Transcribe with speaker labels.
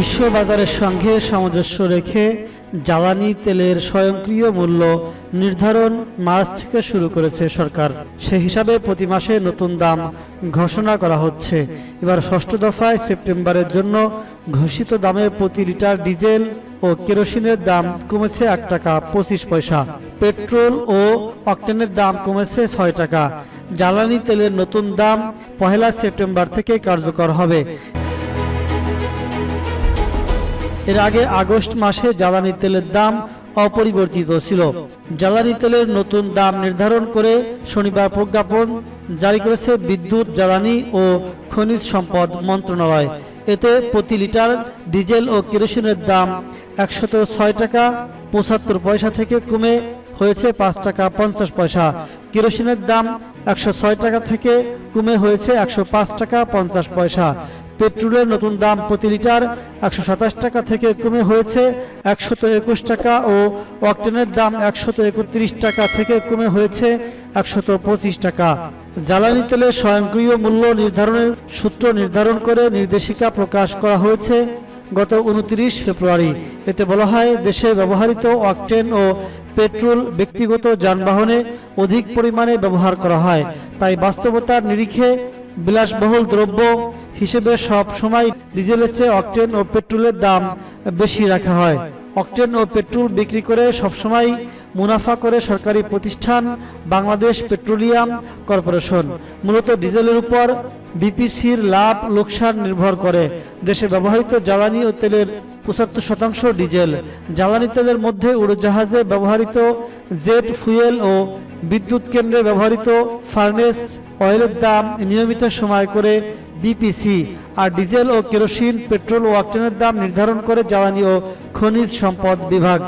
Speaker 1: বিশ্ববাজারের সঙ্গে সামঞ্জস্য রেখে জ্বালানি তেলের স্বয়ংক্রিয় মূল্য নির্ধারণ মার্চ থেকে শুরু করেছে সরকার। সে হিসাবে প্রতি মাসে নতুন দাম ঘোষণা করা হচ্ছে। এবার ষষ্ঠ দফায় সেপ্টেম্বরের জন্য ঘোষিত দামে প্রতি লিটার ডিজেল ও কেরোসিনের দাম কমেছে এক টাকা পঁচিশ পয়সা। পেট্রোল ও অকটেনের দাম কমেছে ছয় টাকা। জ্বালানি তেলের নতুন দাম পহেলা সেপ্টেম্বর থেকে কার্যকর হবে। এর আগে আগস্ট মাসে জ্বালানি তেলের দাম অপরিবর্তিত ছিল। জ্বালানি তেলের নতুন দাম নির্ধারণ করে শনিবার প্রজ্ঞাপন জারি করেছে বিদ্যুৎ, জ্বালানি ও খনিজ সম্পদ মন্ত্রণালয়। এতে প্রতি লিটার ডিজেল ও কেরোসিনের দাম একশত ছয় টাকা, পঁচাত্তর পয়সা থেকে কমে হয়েছে পাঁচ টাকা পঞ্চাশ পয়সা। কেরোসিনের দাম একশো ছয় টাকা থেকে কমে হয়েছে একশো পাঁচ টাকা পঞ্চাশ পয়সা। পেট্রোলের নতুন দাম প্রতি লিটার একশো সাতাশ টাকা থেকে কমে হয়েছে একশত একুশ টাকা ও অকটেনের দাম একশত একত্রিশ টাকা থেকে কমে হয়েছে একশত পঁচিশ টাকা। জ্বালানি তেলের স্বয়ংক্রিয় মূল্য নির্ধারণের সূত্র নির্ধারণ করে নির্দেশিকা প্রকাশ করা হয়েছে গত উনত্রিশ ফেব্রুয়ারি। এতে বলা হয়, দেশে ব্যবহৃত অকটেন ও পেট্রোল ব্যক্তিগত যানবাহনে অধিক পরিমাণে ব্যবহার করা হয়। তাই বাস্তবতার নিরিখে বিলাসবহুল দ্রব্য হিসেবে সব সময় ডিজেলের চেয়ে অকটেন ও পেট্রোলের দাম বেশি রাখা হয়। অকটেন ও পেট্রোল বিক্রি করে সবসময় মুনাফা করে সরকারি প্রতিষ্ঠান, বাংলাদেশ পেট্রোলিয়াম কর্পোরেশন। মূলত ডিজেলের উপর বিপিসির লাভ লোকসান নির্ভর করে। দেশে ব্যবহৃত জ্বালানি ও তেলের পঁচাত্তর শতাংশ ডিজেল। জ্বালানি তেলের মধ্যে উড়োজাহাজে ব্যবহৃত জেট ফুয়েল ও বিদ্যুৎ কেন্দ্রে ব্যবহৃত ফার্নেস অয়েলের দাম নিয়মিত সময় করে বিপিসি আর ডিজেল ও কেরোসিন, পেট্রোল ও অক্টেনের দাম নির্ধারণ করে জ্বালানি ও খনিজ সম্পদ বিভাগ।